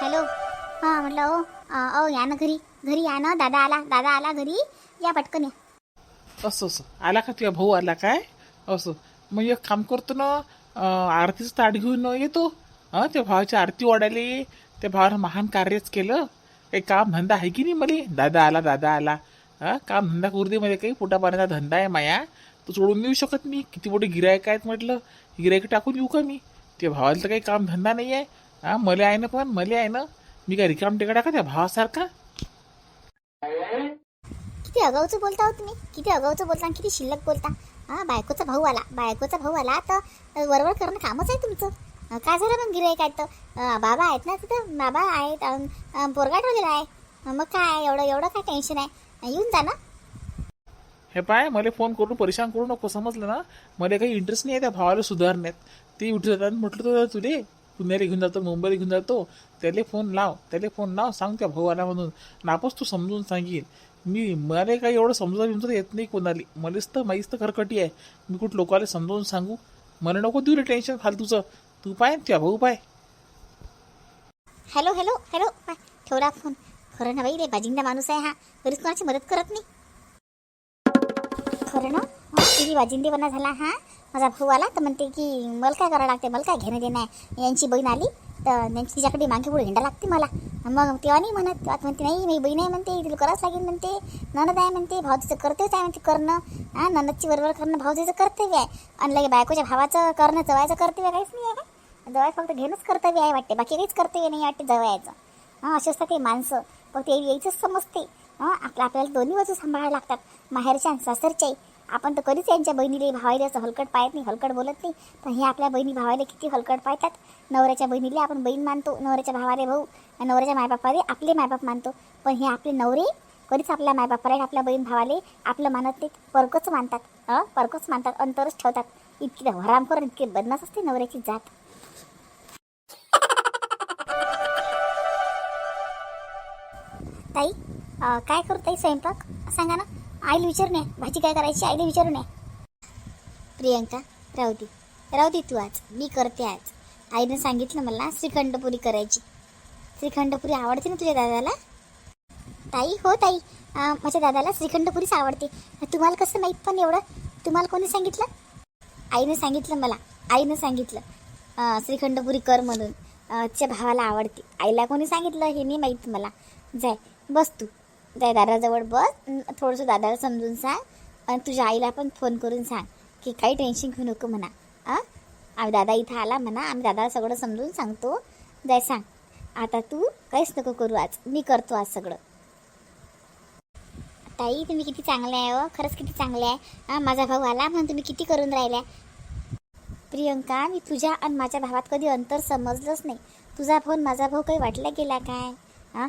Hello. हां म्हटलं ओ ओ या ना घरी. घरी या ना दादा आला दादा आला घरी. या पटकन या. असं असं. आला का तुझा भाऊ आला काय? असं. मग एक काम करतो ना अं, आरतीचं ताट घेऊन येतो. हां त्या भावाची आरती ओढायले. त्या भावानं महान कार्यच केलं. काही काम धंदा आहे की नाही मले? दादा आला दादा आला. हा काम धंदा करू दे मध्ये काही. पोटा पाण्याचा धंदा आहे माया. तो सोडून देऊ शकत मी किती मोठे गिरायक आहेत म्हटलं. गिरायक टाकून येऊ का मी? त्या भावाला तर काही काम धंदा नाही आहे हा मले आहे ना पण मले आहे ना. मी काय रिकाम टेका टाका त्या भावासारखा? किती अगाऊचं बोलता हो तुम्ही? किती अगाऊचं बोलता आणि किती शिल्लक बोलता? हां बायकोचा भाऊ आला. बायकोचा भाऊ आला तर वरवर करणं कामच आहे तुमचं. अ, काय झालं मग गिराईक आहेत तर? बाबा आहेत ना तिथं? बाबा आहेत. अ, पोरगा ठेवलेला आहे. अ, मग काय एवढं एवढं काय टेन्शन आहे? अ, येऊन जा ना. हे पाय मला फोन करून परेशान करू नको. समजलं ना? मला काही इंटरेस्ट नाही आहे त्या भावाला सुधारण्यात. ते उठत जातात म्हटलं तर तुले. पुण्याला घेऊन जातो मुंबईला घेऊन जातो त्याला फोन लाव त्याला फोन लाव सांग त्या भावाला म्हणून. नापास तू समजून सांगेल. मी मला काही एवढं समजा बिमजा येत नाही कोणाला. मलाच तर माहीच तर खरकटी आहे. मी कुठं लोकांना समजावून सांगू? मला नको देऊ रे टेन्शन फालतूचं. तू पाय त्या भाऊ पाय. हॅलो हॅलो हॅलो पाय ठेवला फोन खरं ना बाई रे बाजिंदा माणूस आहे हा. तरीच कोणाची मदत करत नाही. खरं ना? किती बाजिंदेपणा झाला हा? माझा भाऊ आला तर म्हणते की मला काय करावं लागते? मला काय घेणं देणं आहे? यांची बहीण आली तर त्यांची तिच्याकडे मागे पुढे हिंडा लागते मला. मग तेव्हा नाही म्हणत तेव्हा म्हणते नाही मी बहीण आहे म्हणते तिला करावंच लागेल म्हणते. ननद आहे म्हणते भाऊजीचं तिचं कर्तव्यच आहे म्हणते करणं. हा ननदची बरोबर करणं भाऊजीचं कर्तव्य आहे. आणि लगे बायकोच्या भावाचं करणं जवायचं कर्तव्य काहीच नाही आहे. जवळ फक्त घेणंच कर्तव्य आहे वाटते बाकी काहीच कर्तव्य नाही वाटते जवळचं. हां असे असतात ते माणसं. फक्त यायचंच समजते. हां आपल्या आपल्याला दोन्ही बाजू सांभाळायला लागतात. माहेरच्या आणि सासरच्याही. आपण तर कधीच यांच्या बहिणीला भावायला असं हलकट पाहत नाही हलकट बोलत नाही. पण हे आपल्या बहिणी भावाला किती हलकट पाहतात. नवऱ्याच्या बहिणीला आपण बहीण मानतो नवऱ्याच्या भावाले भाऊ नवऱ्याच्या मायबापाले आपले मायबाप मानतो. पण हे आपले नवरे कधीच आपल्या मायबापाला आपल्या बहीण भावाले आपलं मानत नाही परकच मानतात. हं? परकच मानतात अंतरच ठेवतात. इतकी हरामखोर इतके बदनास असते नवऱ्याची जात. ताई काय करू ताई स्वयंपाक? सांगा ना. आईला विचारू नये. भाजी काय करायची आईला विचारू नये. प्रियंका राहू दे राहू दे तू आज. मी करते आज. आईनं सांगितलं मला श्रीखंडपुरी करायची. श्रीखंडपुरी आवडते ना तुझ्या दादाला? ताई हो ताई. माझ्या दादाला श्रीखंडपुरीच आवडते. तुम्हाला कसं माहीत पण एवढं? तुम्हाला कोणी सांगितलं? आईनं सांगितलं मला. आईनं सांगितलं. श्रीखंडपुरी कर म्हणून. तिच्या भावाला आवडते. आईला कोणी सांगितलं? हे नाही माहीत मला. जाय बस तू. त्या दादाजवळ बस. थोडंसं दादाला समजून सांग. आणि तुझ्या आईला पण फोन करून सांग की काही टेन्शन घेऊ नको म्हणा. हां आम्ही दादा इथं आला म्हणा. आम्ही दादाला सगळं समजून सांगतो. जाय सांग. आता तू काहीच नको करू आज. मी करतो आज सगळं. ताई तुम्ही किती चांगले आहे हो. खरंच किती चांगले आहे. हां माझा भाऊ आला म्हणून तुम्ही किती करून राहिल्या? प्रियंका मी तुझ्या आणि माझ्या भावात कधी अंतर समजलंच नाही. तुझा फोन माझा भाऊ काही वाटला गेला काय? हां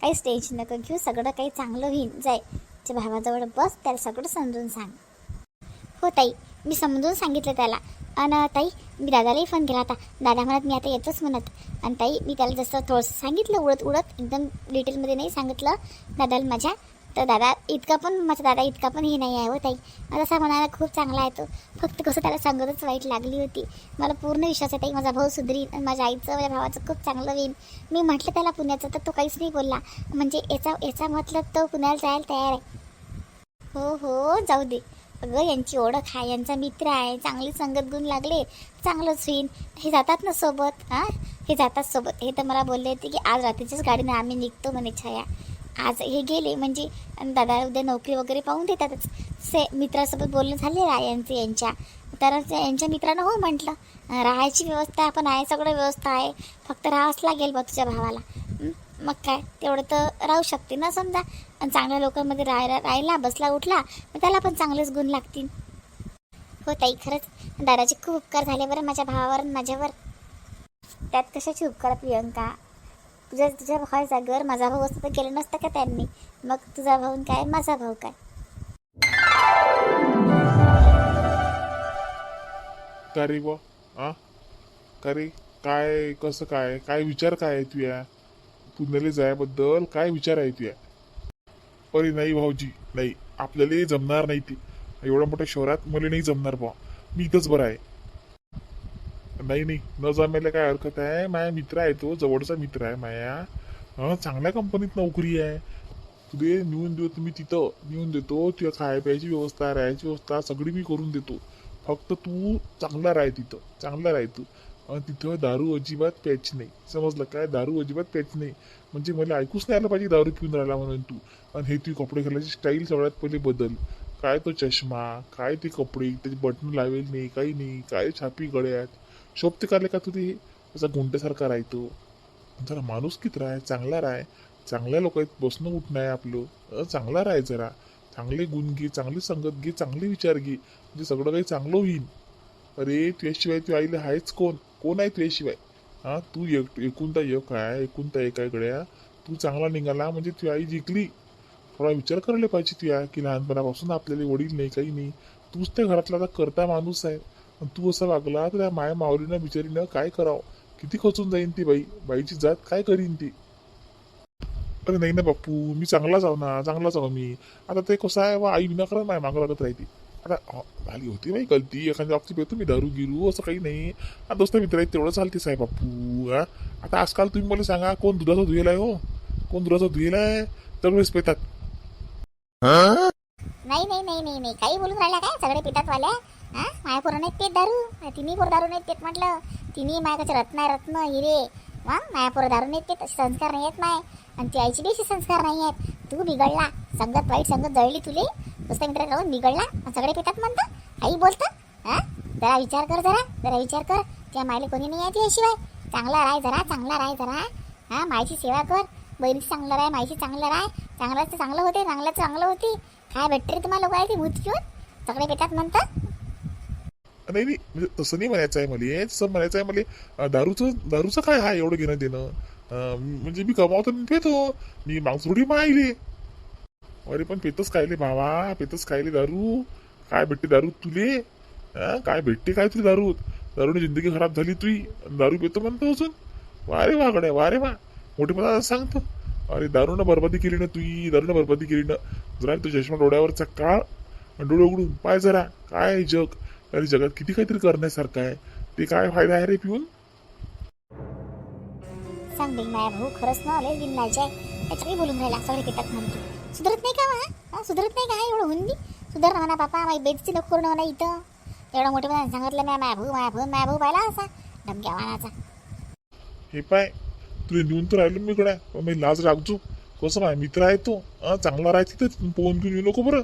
काहीच टेन्शन नका घेऊ सगळं काही चांगलं होईल जाय त्या भावाजवळ बस त्याला सगळं समजून सांग. हो ताई मी समजून सांगितलं त्याला. आणि ताई मी दादालाही फोन केला होता. दादा म्हणत मी आता येतोच म्हणत. आणि ताई मी त्याला जसं थोडंसं सांगितलं उडत उडत एकदम डिटेलमध्ये नाही सांगितलं. दादाला माझ्या तर दादा इतका पण माझा दादा इतका पण हे नाही आहे हो ताई. तसा म्हणायला खूप चांगला आहे तो फक्त कसं त्याला सांगतच वाईट लागली होती. मला पूर्ण विश्वास आहे ताई माझा भाऊ सुधरीन माझ्या आईचं माझ्या भावाचं खूप चांगलं होईल. मी म्हटलं त्याला पुण्याचं तर तो काहीच नाही बोलला. म्हणजे याचा याचा मतलब तो पुण्याला जायला तयार आहे. हो हो जाऊ दे. अगं यांची ओळख आहे यांचा मित्र आहे चांगली संगत गुण लागले चांगलंच होईन हे जातात ना सोबत हां? हे जातात सोबत. हे तर मला बोलले होते की आज रात्रीच्याच गाडीनं आम्ही निघतो म्हणे छाया. आज हे गेले म्हणजे दादा उद्या नोकरी वगैरे पाहून देतातच. से मित्रासोबत बोलणं झाले आहे यांचे यांच्या. तर यांच्या मित्रानं हो म्हटलं राहायची व्यवस्था पण आहे सगळं व्यवस्था आहे. फक्त राहावंच लागेल बा तुझ्या भावाला. मग काय? तेवढं तर राहू शकते ना समजा. आणि चांगल्या लोकांमध्ये राहायला राहिला बसला उठला मग त्याला पण चांगलेच गुण लागतील. हो ताई खरंच. दादाचे खूप उपकार झाले बरं माझ्या भावावर माझ्यावर. त्यात कशाचे उपकार प्रियंका? तुझ्या तुझ्या भावा घर माझा भाऊ असतो तर केलं नसतं का त्यांनी? मग तुझा भाऊ काय? माझा भाऊ काय? करी रे बुवा. आ? का काय कसं काय? काय विचार काय आहे तुया? पुण्याला जायबद्दल काय विचार आहे तुया? अरे नाही भाऊजी. नाही. आपल्याला जमणार नाही ती. एवढ्या मोठ्या शहरात मला नाही जमणार बुवा. मी इथंच बरं आहे. नाही नाही. न जमायला काय हरकत आहे? माझ्या मित्र आहे तो जवळचा मित्र आहे माया चांगल्या कंपनीत नोकरी आहे. तुझे नेऊन देऊ तुम्ही तिथं नेऊन देतो. तुझ्या खाय प्यायची व्यवस्था राहायची व्यवस्था सगळी मी करून देतो. फक्त तू चांगला राह तिथं. चांगला राह तू. आणि तिथं दारू अजिबात प्यायची नाही. समजलं काय? दारू अजिबात प्यायची नाही. म्हणजे मला ऐकूच नाही आलं पाहिजे दारू पिऊन राहिला म्हणून तू. आणि हे तू कपडे घालायची स्टाईल सगळ्यात पहिले बदल. काय तो चष्मा? काय ते कपडे? त्याचे बटन लावेल नाही काही नाही. काय छापी गळ्यात? शोभते काले का तुझी असा गुंडेसारखा राहतो. जरा माणूस किती राह चांगला राह. चांगल्या लोकांत बसणं उठणं आहे आपलं. चांगला राह जरा. चांगले गुण घे चांगली संगत घे चांगले विचार घे. म्हणजे सगळं काही चांगलं होईल. अरे तुझ्याशिवाय तू आईला आहेच कोण? कोण आहे तुझ्याशिवाय? हां तू एक एकुणता एक आहे एकुणता एक आहे गड्या. तू चांगला निघाला म्हणजे तुझी आई जिंकली. थोडा विचार करायला पाहिजे तुया की लहानपणापासून आपल्याला वडील नाही काही नाही. तूच त्या घरातला आता करता माणूस आहे. आणि तू असा वागला तर त्या माया माऊलीनं बिचारीनं काय करावं? किती खचून जाईन ती बाई? बाईची जात काय करीन ती? अरे नाही ना बापू मी चांगलाच जाऊ ना चांगलाच जाऊ मी. आता ते कसं आहे वा आई विनाकारण माय मागं लागत राहते. आता झाली होती बाई गलती एखाद्या बाबतीत येतो मी दारू गिरू असं काही नाही. आता दोस्त मित्र आहेत तेवढं चालते साहेब बापू हा? आता आजकाल तुम्ही मला सांगा कोण दुधाचा धुयेला आहे हो? कोण दुधाचा धुयेला आहे? सगळेच पेतात. नाही नाही नाही नाही नाही. काही बोलून राहिल्या काय? सगळे पितात वाल्या हा? माझ्या पोरं नाहीत पेत दारू. तिन्ही पोरं दारू नाहीत पेत म्हटलं. तिन्ही माझ्याकडे रत्न आहे रत्न हिरे. वा माया पोरं दारू नाहीत पेत असे संस्कार नाही आहेत माय. आणि ती आईची बेशी संस्कार नाही आहेत तू बिघडला. संगत वाईट संगत जळली तुले. दुसऱ्या मित्र राहून बिघडला. सगळे पितात म्हणतं. आई बोलतं हा? जरा विचार कर जरा. जरा विचार कर. त्या मायले कोणी नाही आहे याशिवाय चांगला राय जरा चांगला राय जरा. हा? मायची सेवा कर. बहिणीची चांगलं राय मायची चांगलं राय. चांगल्याचं चांगलं होते चांगल्याचं चांगलं होती. काय भेटते रे तुम्हाला लोक आहे ती भूत घेऊन? सगळे पेतात म्हणतात. नाही नाही म्हणजे तसं नाही म्हणायचं आहे मला. तसं म्हणायचं आहे मला दारूचं दारूचं काय हा एवढं घेणं देणं? अं, म्हणजे मी कमावतो मी पेतो. मी मांसरुडी मायले अरे पण पेतच खायले भावा पेतच खायले दारू. काय भेटते दारू तुले? अं, काय भेटते काय तुला दारू? दारूने जिंदगी खराब झाली तुई. दारू पेतो म्हणतो अजून. वारे वा गड्या वारे वा. मोठेपणा सांगतो. अरे दारूनं बरबादी केली ना तुई दारूनं बरबादी केली ना. जरा तो चष्मा डोळ्यावरचा काळ डोळे उघडून पाय जरा काय जग? अरे जगात किती काहीतरी करण्यासारखं आहे. ते काय फायदा आहे रे पिऊन? सांग माया भाऊ खरंच ना लय दिन लाज आहे. त्याच्या काही बोलून राहिला सगळे पितात म्हणते. सुधरत नाही का वा हा, सुधरत नाही का? एवढं होऊन सुधर ना म्हणा बापा माझी बेजची नको करू ना म्हणा इथं. एवढा मोठेपणा सांगितलं म्या माया भाऊ माया भाऊ माया भाऊ पाहिला असा धमक्या वाणाचा. हे पाय तुला नेऊन तर राहिलो मी इकडे. पण मी लाज राखजो कसं माय मित्र आहे तो. चांगला राह तिथे पोहून घेऊन येऊ नको बरं.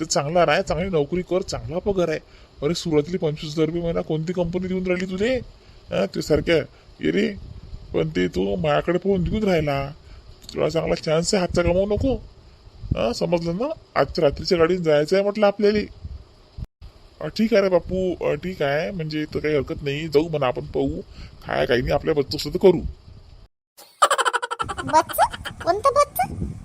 ते चांगला राह चांगली नोकरी कर चांगला पगार आहे. अरे सुरुवातीला पंचवीस हजार रुपये महिना कोणती कंपनी देऊन राहिली तुले ते सारख्या ये रे. पण ते तो माझ्याकडे पोहून घेऊन राहिला. तुला चांगला चान्स आहे हातचा कमावू नको. हां समजलं ना? आजच्या रात्रीच्या गाडीने जायचं आहे म्हटलं आपल्याला. अ, ठीक आहे रे बापू. अ, ठीक आहे. म्हणजे तर काही हरकत नाही. जाऊ म्हणा आपण पाहू. काय काही नाही. आपल्या बद्दल तर करू. बच्च? कोणतं बच्च?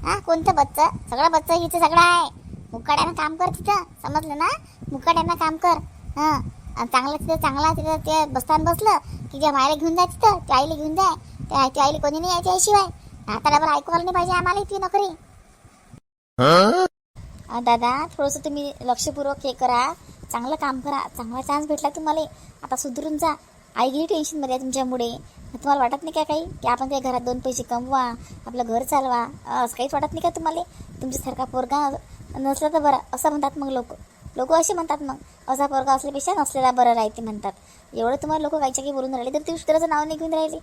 हा कोणतं बच्च? सगळं बच्च इथे सगळं आहे. मुकाट्यानं काम कर तिथं. समजलं ना? मुकाट्यानं काम कर. हा. आणि चांगलं तिथं चांगला तिथं. ते बसताना बसलं की जे मायला घेऊन जा तिथं. त्या आईला घेऊन जाय त्या त्या आईला कोणी नाही यायच्याशिवाय आता डबल ऐकू आलं नाही पाहिजे आम्हाला इथे नोकरी. दादा थोडंसं तुम्ही लक्षपूर्वक हे करा. चांगलं काम करा. चांगला चान्स भेटला तुम्हाला. आता सुधरून जा. आई गेली टेन्शनमध्ये आहे तुमच्यामुळे. तुम्हाला वाटत नाही का काही? की आपण त्या घरात दोन पैसे कमवा आपलं घर चालवा असं काहीच वाटत नाही का तुम्हाला? तुमच्यासारखा पोरगा नसला तर बरं असं म्हणतात मग लोक. लोक असे म्हणतात मग असा पोरगा असल्यापेक्षा नसलेला बरं राहते म्हणतात. एवढं तुम्हाला लोक काहीच्या काही बोलून राहिले तर ते दुसऱ्याचं नाव नाही घेऊन राहिले.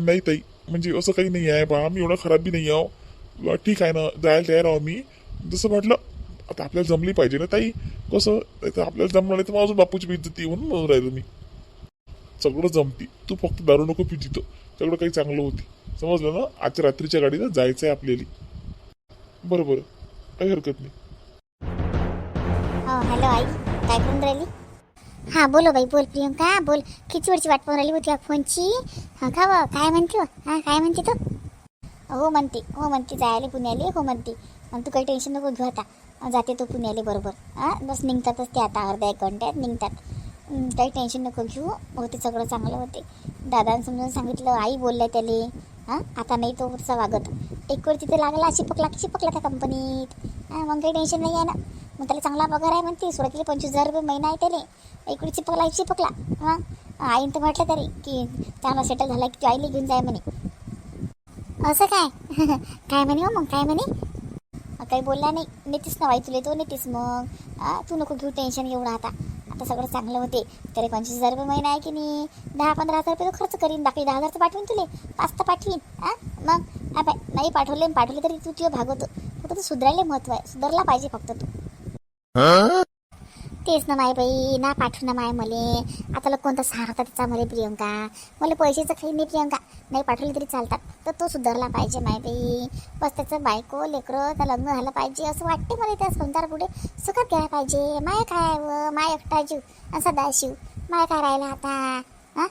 नाही ताई म्हणजे असं काही नाही आहे बा आम्ही एवढा खराब बी नाही आहो. ठीक आहे ना जायला तयार आहो मी जसं म्हटलं आता आपल्याला जमली पाहिजे ना ताई? कसं? आपल्याला जमलं नाही तर मग अजून बापूची बेइज्जती म्हणून म्हणून राहिलो मी. सगळं जमती. तू फक्त दारू नको पी तिथं. सगळं काही चांगलं होती. समजलं ना? आजच्या रात्रीच्या गाडीनं जायचं आहे आपल्याला. बरं बरं. काही हरकत नाही. हॅलो आई. काय करून राहिली? हां बोलो हो बाई बोल. प्रियंका बोल. खिचवडची वाट पाहून राहिली होती फोनची. हां का व? काय म्हणते हो? हां काय म्हणते तो? हो म्हणते हो म्हणते. जायला पुण्याले हो म्हणते. आणि तू काही टेन्शन नको घेऊ आता. जाते तो पुण्याले बरोबर. हां बस निघतातच ते आता अर्धा एक घंट्यात निघतात. काही टेन्शन नको घेऊ. होते सगळं चांगलं होते. दादानं समजून सांगितलं आई बोलल्या त्याले. हां आता नाही तो तसा वागत. एक वेळ तिथे लागला चिपकला की चिपकला त्या कंपनीत हां मग काही टेन्शन नाही आहे ना. मग त्याला चांगला पगार आहे म्हणते सुरुवातीला पंचवीस हजार रुपये महिना आहे त्याला. एक चिपकला चिपकला हां आईनं तर म्हटलं तरी की चांगला सेटल झाला की तू आईला घेऊन जाय म्हणे. असं काय? काय म्हणे हो मग? काय म्हणे? काही बोलला नाही. नेतीस ना बाई तुले तो नेतीस मग. तू नको घेऊ टेन्शन एवढं आता. आता सगळं चांगलं होते. तरी पंचवीस हजार रुपये महिना आहे की नाही? दहा पंधरा हजार रुपये तो खर्च करीन बाकी दहा हजार तर पाठवीन तुले. पाच तर पाठवीन हा मग? हा नाही पाठवले पाठवले तरी तू तुझं भागवतो. फक्त तू सुधारायला महत्त्व आहे. सुधारला पाहिजे फक्त तू. तेच ना माय बाई ना पाठवू ना माय मले. आता लोक कोणता सहारा त्याचा मले प्रियंका. मला पैशाचं काही नाही प्रियंका. नाही पाठवली तरी चालतात. तर तो सुधारला पाहिजे माय बाई. बस त्याचं बायको लेकरं त्या लग्न झालं पाहिजे असं वाटते मला त्या संसार पुढे सुखात घ्यायला पाहिजे. माय काय व? माय एकटा जीव असा सदा शिव. माय काय राहिला आता? हा?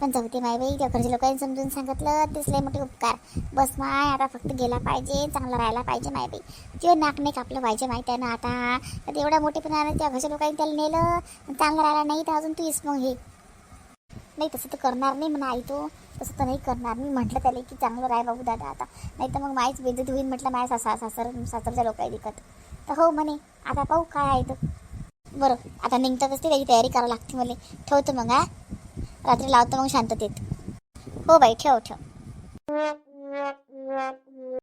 पण जाऊ ते माय बाई. त्या घरच्या लोकांनी समजून सांगितलं तेच लय मोठे उपकार. बस माय आता फक्त गेला पाहिजे चांगला राहायला पाहिजे माय बाई. ते नाक नाही कापलं पाहिजे माहिती आहे ना आता. तर एवढ्या मोठेपणाने त्या घरच्या लोकांनी त्याला नेलं चांगलं राहिला नाही तर अजून तू येस मग हे. नाही तसं तर करणार नाही म्हणा आई तो. तसं तर नाही करणार. मी म्हटलं त्याला की चांगलं राय बाबू दादा आता. नाही तर मग माहीच बेजत होईल म्हटलं माझ्या सासा सासर सासरच्या लोकांनी दिकत तर हो म्हणे आता पाहू काय आहे तर. बरं आता निघतातच ते त्याची तयारी करावी लागते मला. ठेवतो मग हा. रात्री लावतो मग शांततेत. हो बाई ठेव ठेव.